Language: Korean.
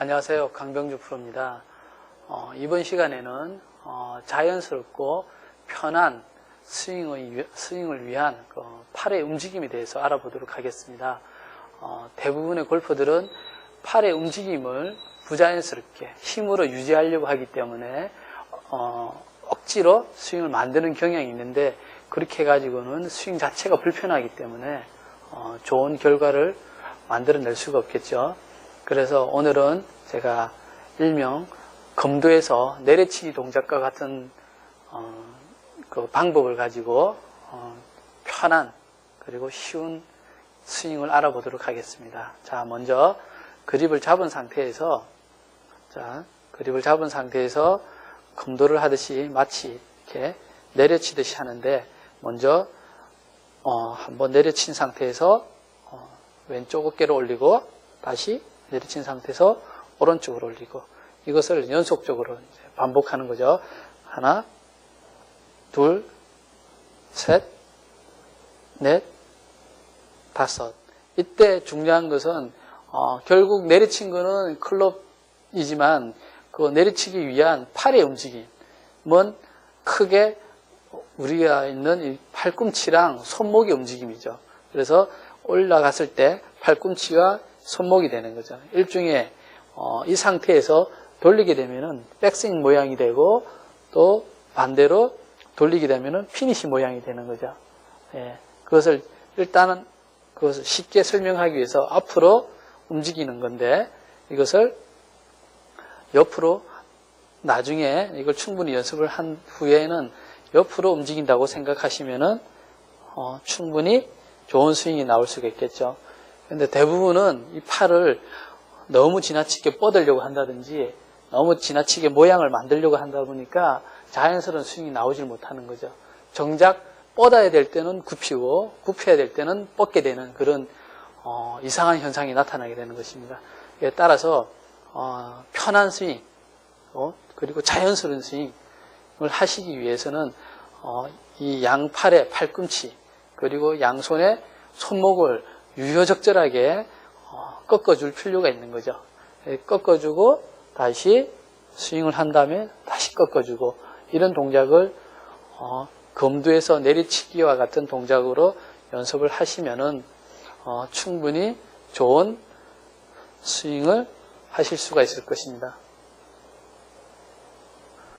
안녕하세요. 강병주 프로입니다. 어, 이번 시간에는 어, 자연스럽고 편한 스윙의, 위- 스윙을 위한 그 팔의 움직임에 대해서 알아보도록 하겠습니다. 어, 대부분의 골퍼들은 팔의 움직임을 부자연스럽게 힘으로 유지하려고 하기 때문에 어, 억지로 스윙을 만드는 경향이 있는데 그렇게 해가지고는 스윙 자체가 불편하기 때문에 어, 좋은 결과를 만들어낼 수가 없겠죠. 그래서 오늘은 제가 일명 검도에서 내려치기 동작과 같은 어, 그 방법을 가지고 어, 편한 그리고 쉬운 스윙을 알아보도록 하겠습니다. 자, 먼저 그립을 잡은 상태에서 자, 그립을 잡은 상태에서 검도를 하듯이 마치 이렇게 내려치듯이 하는데 먼저 어, 한번 내려친 상태에서 어, 왼쪽 어깨를 올리고 다시 내려친 상태에서 오른쪽으로 올리고 이것을 연속적으로 반복하는 거죠. 하나, 둘, 셋, 넷, 다섯. 이때 중요한 것은 어, 결국 내리친 거는 클럽이지만 그 내리치기 위한 팔의 움직임은 크게 우리가 있는 이 팔꿈치랑 손목의 움직임이죠. 그래서 올라갔을 때 팔꿈치와 손목이 되는 거죠. 일종의 어, 이 상태에서 돌리게 되면은 백스윙 모양이 되고 또 반대로 돌리게 되면은 피니시 모양이 되는 거죠. 예, 그것을 일단은 그것을 쉽게 설명하기 위해서 앞으로 움직이는 건데 이것을 옆으로 나중에 이걸 충분히 연습을 한 후에는 옆으로 움직인다고 생각하시면은 어, 충분히 좋은 스윙이 나올 수가 있겠죠. 근데 대부분은 이 팔을 너무 지나치게 뻗으려고 한다든지 너무 지나치게 모양을 만들려고 한다 보니까 자연스러운 스윙이 나오질 못하는 거죠. 정작 뻗어야 될 때는 굽히고 굽혀야 될 때는 뻗게 되는 그런 어, 이상한 현상이 나타나게 되는 것입니다. 이에 따라서 어, 편한 스윙 어, 그리고 자연스러운 스윙을 하시기 위해서는 어, 이 양팔의 팔꿈치 그리고 양손의 손목을 유효적절하게 어, 꺾어줄 필요가 있는 거죠. 예, 꺾어주고 다시 스윙을 한 다음에 다시 꺾어주고 이런 동작을 어, 검도에서 내리치기와 같은 동작으로 연습을 하시면은 어, 충분히 좋은 스윙을 하실 수가 있을 것입니다.